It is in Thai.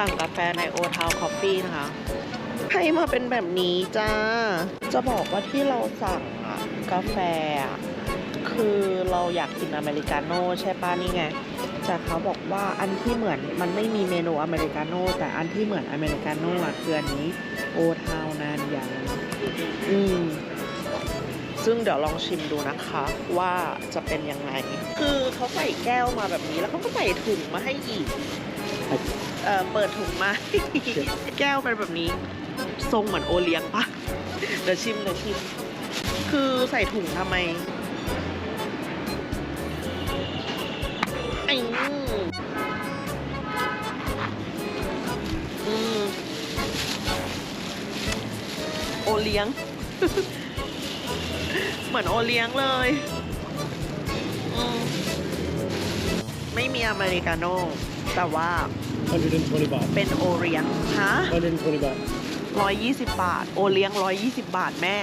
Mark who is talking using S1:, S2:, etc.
S1: สั่งกาแฟในโอทาวคอฟฟี่นะคะให้มาเป็นแบบนี้จ้า จะบอกว่าที่เราสั่งอะกาแฟ คือเราอยากกินอเมริกาโน่ใช่ป้านี่ไงแต่เขาบอกว่าอันที่เหมือนมันไม่มีเมนูอเมริกาโน่แต่อันที่เหมือนอเมริกาโน่คืออันนี้โอทาวนานยางอืมซึ่งเดี๋ยวลองชิมดูนะคะว่าจะเป็นยังไง คือเขาใส่แก้วมาแบบนี้แล้วเขาก็ใส่ถุงมาให้อีก เอ่อเปิดถุงมา แก้วเป็นแบบนี้ ทรงเหมือนโอเลี้ยงปะเดี๋ยวชิมเดี๋ยวชิม คือใส่ถุงทำไมไอ้อืมโอเลี้ยง เหมือนโอเลี้ยงเลยอืมไม่มีอเมริกาโน่แต่ว่า
S2: 120 baht.
S1: เป็นโอเลี้ยงฮะ
S2: 120 baht.
S1: ร้อยยี่สิบบาท โอเลี้ยงร้อยยี่สิบบาทแม่